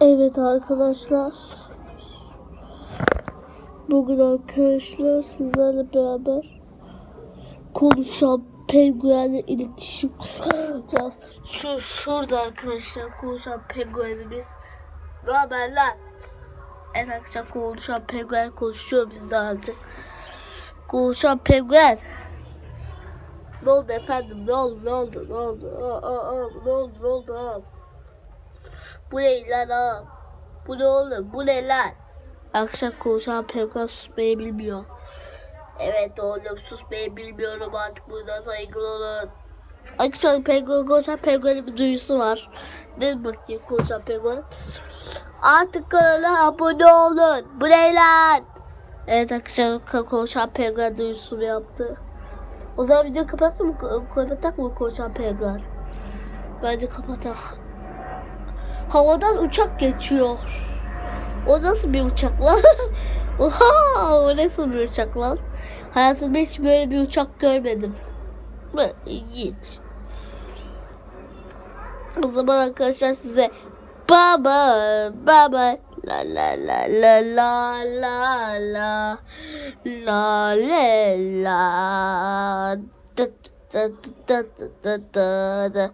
Evet arkadaşlar. Bugün arkadaşlar sizlerle beraber konuşan penguenle iletişim kuracağız. Şu şurada arkadaşlar konuşan penguenimiz. Ne haber? Evet arkadaşlar konuşan penguen konuşuyor bizde artık. Konuşan penguen. Ne oldu efendim? Ne oldu? Ne oldu? Ne oldu? Aa, aa, aa, ne oldu? Ne oldu? Aa. Bu ne lan ağam? Bu ne oğlum? Bu ne lan? Akşam konuşan penguen susmayı bilmiyor. Evet oğlum susmayı bilmiyorum artık buradan saygılı olun. Akşam penguen konuşan penguenin bir duyusu var. Ne bakayım konuşan penguen? Artık kanala abone olun. Bu ne lan? Evet akşam konuşan penguen duyusunu yaptı. O zaman video kapatsın mı? Kapatak mı konuşan penguen? Bence kapatak. Havadan uçak geçiyor. O nasıl bir uçak lan? Oha, o nasıl bir uçak lan? Hayatımda hiç böyle bir uçak görmedim. İlginç. O zaman arkadaşlar size baba baba la la la la la la la la le la da da da da da da da